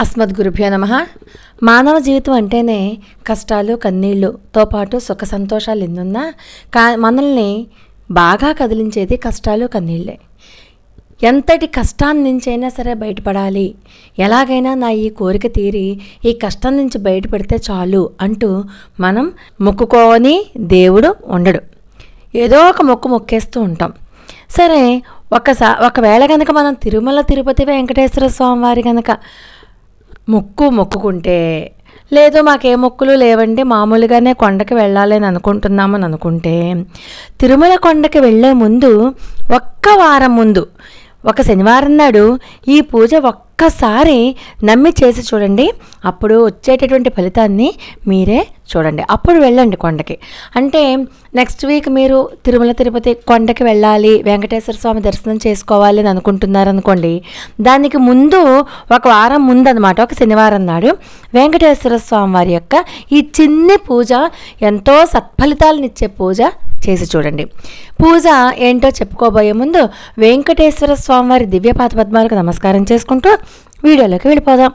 అస్మద్గురుభ్యో నమ. మానవ జీవితం అంటేనే కష్టాలు కన్నీళ్ళుతో పాటు సుఖ సంతోషాలు ఎన్నున్నా కా మనల్ని బాగా కదిలించేది కష్టాలు కన్నీళ్ళే ఎంతటి కష్టాన్ని నుంచైనా సరే బయటపడాలి. ఎలాగైనా నా ఈ కోరిక తీరి ఈ కష్టం నుంచి బయటపడితే చాలు అంటూ మనం మొక్కుకోని దేవుడు ఉండడు. ఏదో ఒక మొక్కు మొక్కేస్తూ ఉంటాం. సరే ఒకసా ఒకవేళ కనుక మనం తిరుమల తిరుపతి వెంకటేశ్వర స్వామి వారి కనుక మొక్కు మొక్కుకుంటే లేదు మాకే మొక్కులు లేవండి మామూలుగానే కొండకి వెళ్ళాలని అనుకుంటున్నామని అనుకుంటే తిరుమల కొండకి వెళ్ళే ముందు ఒక్క వారం ముందు ఒక శనివారం నాడు ఈ పూజ ఒక్కసారి నమ్మి చేసి చూడండి. అప్పుడు వచ్చేటటువంటి ఫలితాన్ని మీరే చూడండి. అప్పుడు వెళ్ళండి కొండకి. అంటే నెక్స్ట్ వీక్ మీరు తిరుమల తిరుపతి కొండకి వెళ్ళాలి వెంకటేశ్వర స్వామి దర్శనం చేసుకోవాలి అని అనుకుంటున్నారనుకోండి దానికి ముందు ఒక వారం ముందు అనమాట ఒక శనివారం నాడు వెంకటేశ్వర స్వామి వారి యొక్క ఈ చిన్ని పూజ ఎంతో సత్ఫలితాలనిచ్చే పూజ చేసి చూడండి. పూజ ఏంటో చెప్పుకోబోయే ముందు వెంకటేశ్వర స్వామివారి దివ్యపాత పద్మాలకు నమస్కారం చేసుకుంటూ వీడియోలోకి వెళ్ళిపోదాం.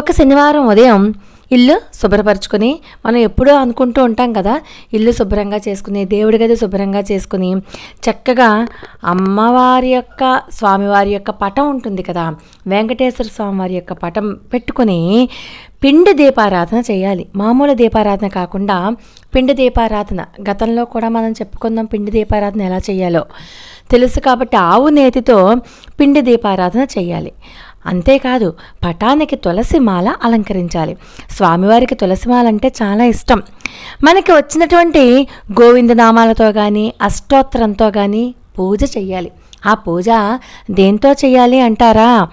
ఒక శనివారం ఉదయం ఇల్లు శుభ్రపరచుకొని మనం ఎప్పుడూ అనుకుంటూ ఉంటాం కదా ఇల్లు శుభ్రంగా చేసుకుని దేవుడి గది శుభ్రంగా చేసుకుని చక్కగా అమ్మవారి యొక్క స్వామివారి యొక్క పటం ఉంటుంది కదా వెంకటేశ్వర స్వామివారి యొక్క పటం పెట్టుకుని పిండి దీపారాధన చేయాలి. మామూలు దీపారాధన కాకుండా పిండి దీపారాధన. గతంలో కూడా మనం చెప్పుకుందాం పిండి దీపారాధన ఎలా చేయాలో. తెలుసు కాబట్టి ఆవు నేతితో పిండి దీపారాధన చేయాలి. అంతేకాదు పటానికి తులసి మాల అలంకరించాలి. స్వామివారికి తులసిమాల అంటే చాలా ఇష్టం. మనకి వచ్చినటువంటి గోవిందనామాలతో కానీ అష్టోత్తరంతో కానీ పూజ చెయ్యాలి. ఆ పూజ దేంతో చేయాలి అంటారా?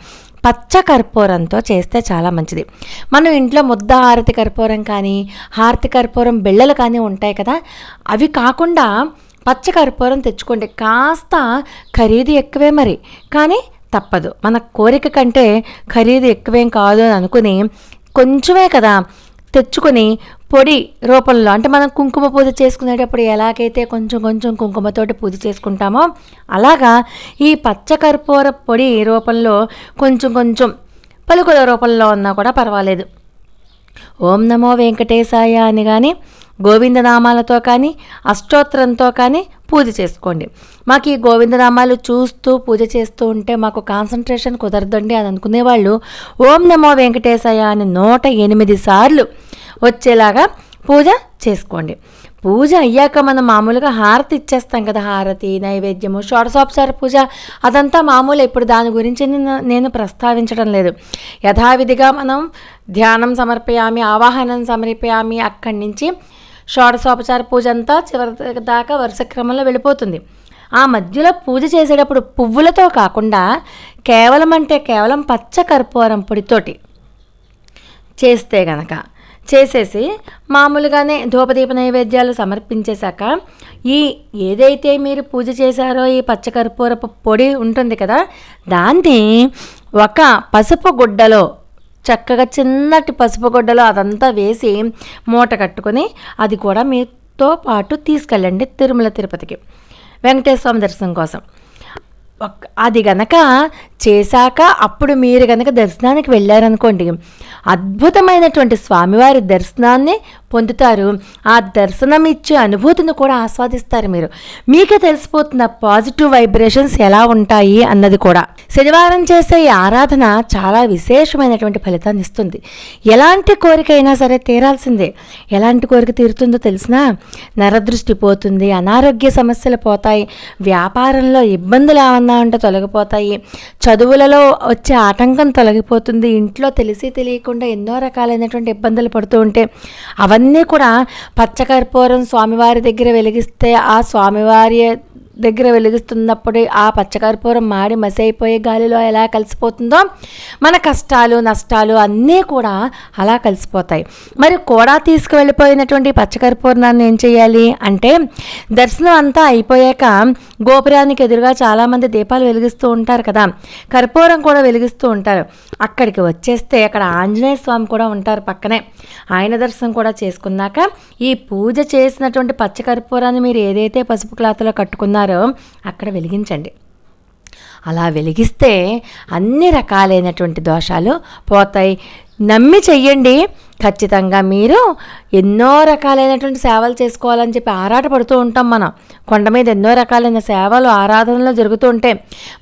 పచ్చ కర్పూరంతో చేస్తే చాలా మంచిది. మనం ఇంట్లో ముద్ద హారతి కర్పూరం కానీ హారతి కర్పూరం బిళ్ళలు కానీ ఉంటాయి కదా అవి కాకుండా పచ్చ కర్పూరం తెచ్చుకోండి. కాస్త ఖరీదు ఎక్కువే మరి. కానీ తప్పదు. మన కోరిక కంటే ఖరీదు ఎక్కువేం కాదు అని అనుకుని కొంచెమే కదా తెచ్చుకొని పొడి రూపంలో అంటే మనం కుంకుమ పూజ చేసుకునేటప్పుడు ఎలాగైతే కొంచెం కొంచెం కుంకుమతోటి పూజ చేసుకుంటామో అలాగా ఈ పచ్చకర్పూర పొడి రూపంలో కొంచెం కొంచెం పలుకుల రూపంలో ఉన్నా కూడా పర్వాలేదు. ఓం నమో వెంకటేశాయ అని కానీ గోవిందనామాలతో కానీ అష్టోత్తరంతో కానీ పూజ చేసుకోండి. మాకు ఈ గోవిందనామాలు చూస్తూ పూజ చేస్తూ ఉంటే మాకు కాన్సన్ట్రేషన్ కుదరదండి అని అనుకునేవాళ్ళు. ఓం నమో వెంకటేశాయ అని నూట ఎనిమిది సార్లు వచ్చేలాగా పూజ చేసుకోండి. పూజ అయ్యాక మనం మామూలుగా హారతి ఇచ్చేస్తాం కదా. హారతి నైవేద్యము షోడశోపచార పూజ అదంతా మామూలు ఇప్పుడు దాని గురించి నేను నేను ప్రస్తావించడం లేదు. యథావిధిగా మనం ధ్యానం సమర్పయామి ఆవాహనం సమర్పయామి అక్కడి నుంచి షోడశోపచార పూజ అంతా చివరి దాకా వరుస క్రమంలో వెళ్ళిపోతుంది. ఆ మధ్యలో పూజ చేసేటప్పుడు పువ్వులతో కాకుండా కేవలం అంటే కేవలం పచ్చ కర్పూరం పొడితోటి చేస్తే గనక చేసేసి మామూలుగానే ధూపదీప నైవేద్యాలు సమర్పించేశాక ఈ ఏదైతే మీరు పూజ చేశారో ఈ పచ్చకర్పూరపు పొడి ఉంటుంది కదా దాన్ని ఒక పసుపు గుడ్డలో చక్కగా చిన్నటి పసుపు గుడ్డలో అదంతా వేసి మూట కట్టుకొని అది కూడా మీతో పాటు తీసుకెళ్ళండి తిరుమల తిరుపతికి. వెంకటేశ్వర దర్శనం కోసం. అది గనక చేశాక అప్పుడు మీరు గనక దర్శనానికి వెళ్ళారనుకోండి అద్భుతమైనటువంటి స్వామివారి దర్శనాన్ని పొందుతారు. ఆ దర్శనం ఇచ్చే అనుభూతిని కూడా ఆస్వాదిస్తారు మీరు. మీకే తెలిసిపోతున్న పాజిటివ్ వైబ్రేషన్స్ ఎలా ఉంటాయి అన్నది కూడా. శనివారం చేసే ఈ ఆరాధన చాలా విశేషమైనటువంటి ఫలితాన్ని ఇస్తుంది. ఎలాంటి కోరిక అయినా సరే తీరాల్సిందే. ఎలాంటి కోరిక తీరుతుందో తెలిసినా నరదృష్టి పోతుంది అనారోగ్య సమస్యలు పోతాయి వ్యాపారంలో ఇబ్బందులు ఏమన్నా ఉంటే తొలగిపోతాయి చదువులలో వచ్చే ఆటంకం తొలగిపోతుంది ఇంట్లో తెలిసి తెలియకుండా ఎన్నో రకాలైనటువంటి ఇబ్బందులు పడుతూ ఉంటే అవన్నీ కూడా పచ్చకర్పూరం స్వామివారి దగ్గర వెలిగిస్తే ఆ స్వామివారి దగ్గర వెలిగిస్తున్నప్పుడు ఆ పచ్చకర్పూరం మాడి మసి అయిపోయే గాలిలో ఎలా కలిసిపోతుందో మన కష్టాలు నష్టాలు అన్నీ కూడా అలా కలిసిపోతాయి. మరి కూడా తీసుకువెళ్ళిపోయినటువంటి పచ్చకర్పూర్ణాన్ని ఏం చేయాలి అంటే దర్శనం అంతా అయిపోయాక గోపురానికి ఎదురుగా చాలామంది దీపాలు వెలిగిస్తూ ఉంటారు కదా. కర్పూరం కూడా వెలిగిస్తూ ఉంటారు. అక్కడికి వచ్చేస్తే అక్కడ ఆంజనేయ స్వామి కూడా ఉంటారు పక్కనే. ఆయన దర్శనం కూడా చేసుకున్నాక ఈ పూజ చేసినటువంటి పచ్చకర్పూరాన్ని మీరు ఏదైతే పసుపు క్లాత్లో కట్టుకున్నారో అక్కడ వెలిగించండి. అలా వెలిగిస్తే అన్ని రకాలైనటువంటి దోషాలు పోతాయి. నమ్మి చెయ్యండి. ఖచ్చితంగా మీరు ఎన్నో రకాలైనటువంటి సేవలు చేసుకోవాలని చెప్పి ఆరాటపడుతూ ఉంటాం మనం. కొండ మీద ఎన్నో రకాలైన సేవలు ఆరాధనలు జరుగుతూ ఉంటే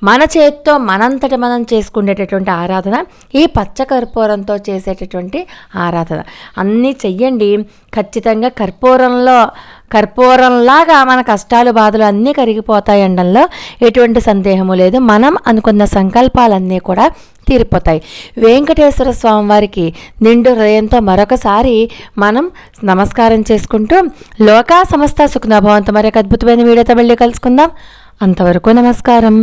మన చేతితో మనంతట మనం చేసుకునేటటువంటి ఆరాధన ఈ పచ్చ కర్పూరంతో చేసేటటువంటి ఆరాధన. అన్నీ చెయ్యండి. ఖచ్చితంగా కర్పూరంలో కర్పూరంలాగా మన కష్టాలు బాధలు అన్నీ కరిగిపోతాయండంలో ఎటువంటి సందేహము లేదు. మనం అనుకున్న సంకల్పాలన్నీ కూడా తీరిపోతాయి. వెంకటేశ్వర స్వామి వారికి నిండు హృదయంతో మరొకసారి మనం నమస్కారం చేసుకుంటూ లోకా సమస్త సుఖనభవంతో మరొక అద్భుతమైన వీడియోతో వెళ్ళి కలుసుకుందాం. అంతవరకు నమస్కారం.